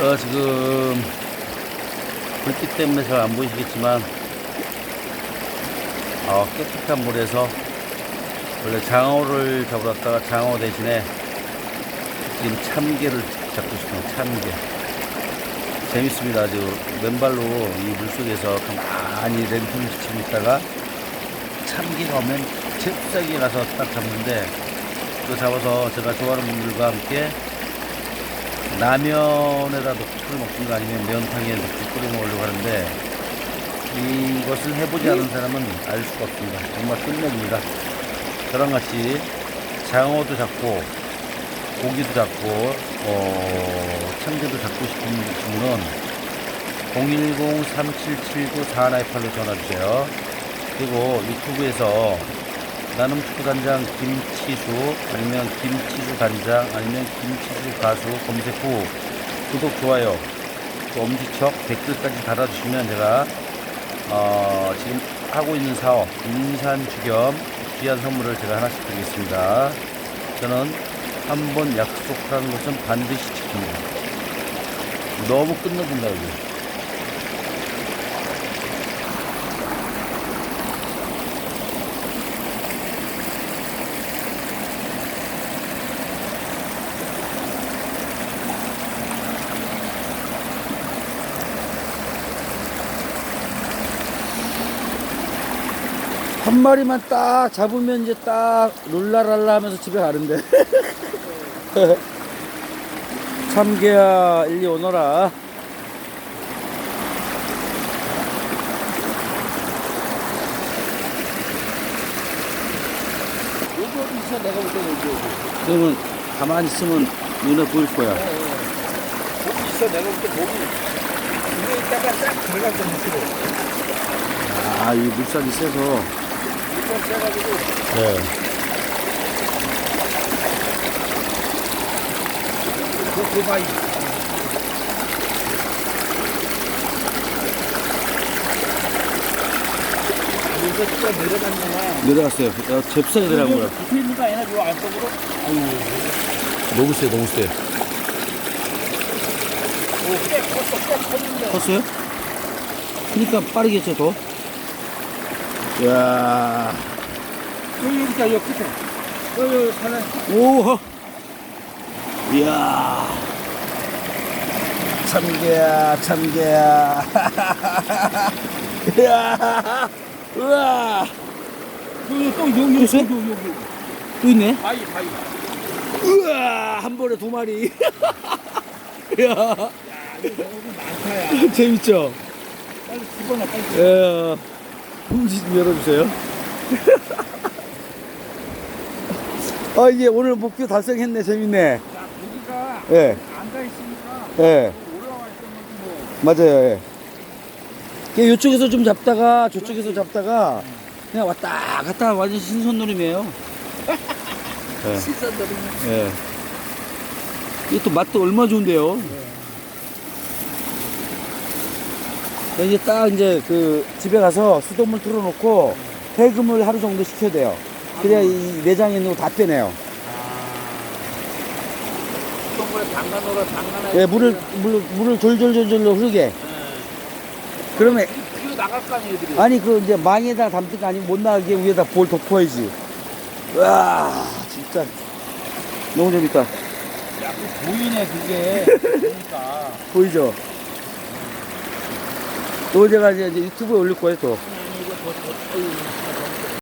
어, 지금 불빛 때문에 잘 안 보이시겠지만 어, 깨끗한 물에서 원래 장어를 잡으러 왔다가 장어 대신에 지금 참게를 잡고 싶어요. 참게. 재밌습니다. 아주 맨발로 이 물속에서 가만히 렌트를 치고 있다가 참게가 오면 잽싸게 가서 딱 잡는데 그거 잡아서 제가 좋아하는 분들과 함께 라면에다 넣고 끓여 먹든가 아니면 면탕에 넣고 끓여 먹으려고 하는데 이것을 해보지 않은 사람은 알 수가 없습니다. 정말 끝내줍니다. 저랑 같이 장어도 잡고 고기도 잡고 어, 참게도 잡고 싶은 분은 010-3779-4128로 전화주세요. 그리고 유튜브에서 나눔 축구 단장 김치수 아니면 김치수 단장 아니면 김치수 가수 검색 후 구독 좋아요 또 엄지척 댓글까지 달아주시면 제가 어, 지금 하고 있는 사업 인산 주겸 귀한 선물을 제가 하나씩 드리겠습니다. 저는 한 번 약속하는 것은 반드시 지킵니다. 너무 끝내준다 여기. 한 마리만 딱 잡으면 이제 딱 룰라랄라 하면서 집에 가는데. 참개야 일리 오너라. 여기? 내가 볼 때는 여기. 여기. 그러면 가만히 있으면 눈에 보일 거야. 거기 있어. 내가 볼때 거기. 위에 있다가 딱 들어가서 밑으로. 아, 이 물살이 세서. 네. 그 고바이. 여기서 진짜 내려갔구나. 내려갔어요. 어, 잽싸게 내려간 거야. 붙어 있는 거 아니야? 요 안쪽으로? 아유. 너무 세, 너무 세. 오, 꽤 컸어. 꽤 컸는데. 컸어요? 그니까 빠르겠죠, 더? 이야. 여기 있다. 여기 끝에. 여기 여기 산에. 오! 이야. 참개야, 참개야. 이야. 우와. 여기 또 여기 여기? 여기 여기. 또 있네? 바위 바위. 우와. 한 번에 두 마리. 이야. 야, 이거 너무 많다 야. 재밌죠? 빨리 집어넣어 빨리. 예. 봉지 좀 열어주세요. 아, 이게 오늘 목표 달성했네. 재밌네. 야, 고기가 예, 앉아 있으니까 예. 올라와 있으면 뭐. 맞아요. 예. 이게 이쪽에서 좀 잡다가 저쪽에서 잡다가 그냥 왔다 갔다 완전 신선놀이네요. 예. 식사들은 예. 이게 또 맛도 얼마 좋은데요. 이제 딱 이제 그 집에 가서 수돗물 틀어놓고 해금을 하루 정도 시켜야 돼요. 그래야 이 내장에 있는 거 다 빼내요. 거에 담가놓으라 담가놔. 예, 물을, 물을, 물을 졸졸졸졸 흐르게. 그러면, 뒤로 나갈 거 아니에요, 애들이. 아니, 그 이제 망에다 담든가 아니면 못 나가게 위에다 볼 덮어야지. 와, 진짜. 너무 재밌다. 야, 그 보이네, 그게. 그러니까. 보이죠? 또 제가 이제 유튜브에 올릴 거예요, 또. 이거 어이,